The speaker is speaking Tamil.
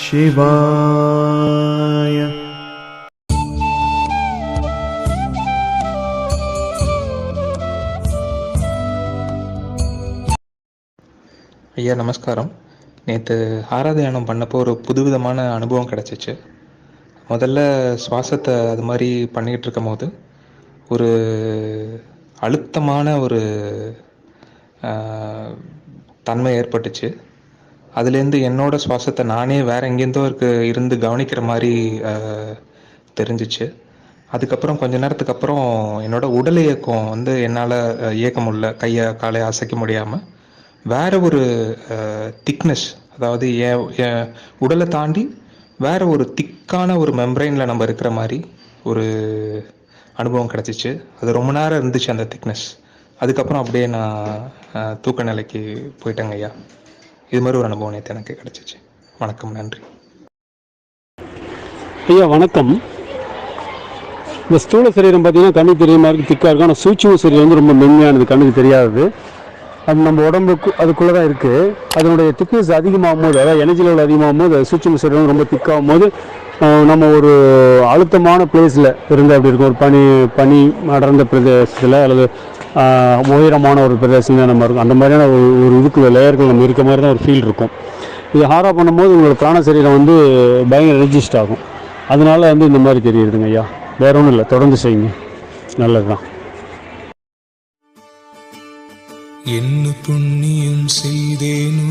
शिवाय ஐயா நமஸ்காரம் நேற்று ஆராதயானம் பண்ணப்போ ஒரு புதுவிதமான அனுபவம் கிடச்சிச்சு முதல்ல சுவாசத்தை அது மாதிரி பண்ணிக்கிட்டு இருக்கும் போது ஒரு அழுத்தமான ஒரு ஆஹ், தன்மை ஏற்பட்டுச்சு அதுலேருந்து என்னோட சுவாசத்தை நானே வேற எங்கேருந்தோ இருக்கு இருந்து கவனிக்கிற மாதிரி தெரிஞ்சிச்சு. அதுக்கப்புறம் கொஞ்ச நேரத்துக்கு அப்புறம் என்னோட உடல் இயக்கம் வந்து என்னால் இயக்க முடியல. கையை காலை அசைக்க முடியாமல் வேற ஒரு திக்னஸ் அதாவது என் என் உடலை தாண்டி வேற ஒரு திக்கான ஒரு மெம்ப்ரைனில் நம்ம இருக்கிற மாதிரி ஒரு அனுபவம் கிடச்சிச்சு. அது ரொம்ப நேரம் இருந்துச்சு அந்த திக்னஸ் அதுக்கப்புறம் அப்படியே நான் தூக்க நிலைக்கு போயிட்டேங்க ஐயா. இது மாதிரி ஒரு அனுபவம் நேற்று எனக்கு கிடச்சிச்சு. வணக்கம் நன்றி. ஐயா வணக்கம். இந்த ஸ்தூல சரீரம் பார்த்தீங்கன்னா கண்ணுக்கு தெரிய மாதிரி திக்காக இருக்கும் ஆனால் சூட்சம சரீரம் வந்து ரொம்ப மென்மையானது கண்ணுக்கு தெரியாதது. அது நம்ம உடம்புக்கு அதுக்குள்ளே தான் இருக்குது அதனுடைய திக்னஸ் அதிகமாகும் போது அதாவது எனர்ஜி லெவல் அதிகமாகும் போது அது சூட்சம சரீரம் ரொம்ப திக்காகும் போது நம்ம ஒரு அழுத்தமான பிளேஸில் இருந்து அப்படி இருக்கும். ஒரு பனி பனி அடர்ந்த பிரதேசத்தில் அல்லது உயரமான ஒரு பிரதேசத்தில் நம்ம இருக்கும். அந்த மாதிரியான ஒரு ஒரு இதுக்குள்ள லேயர்கள் நம்ம இருக்க மாதிரி தான் ஒரு ஃபீல் இருக்கும். இது ஹாரா பண்ணும்போது உங்களோட பிராண சரீரம் வந்து பயங்கர ரெஜிஸ்ட் ஆகும். அதனால வந்து இந்த மாதிரி தெரியுதுங்க ஐயா. வேற ஒன்றும் இல்லை. தொடர்ந்து செய்யுங்க. நல்லது தான் என்ன புண்ணியம் செய்தேனோ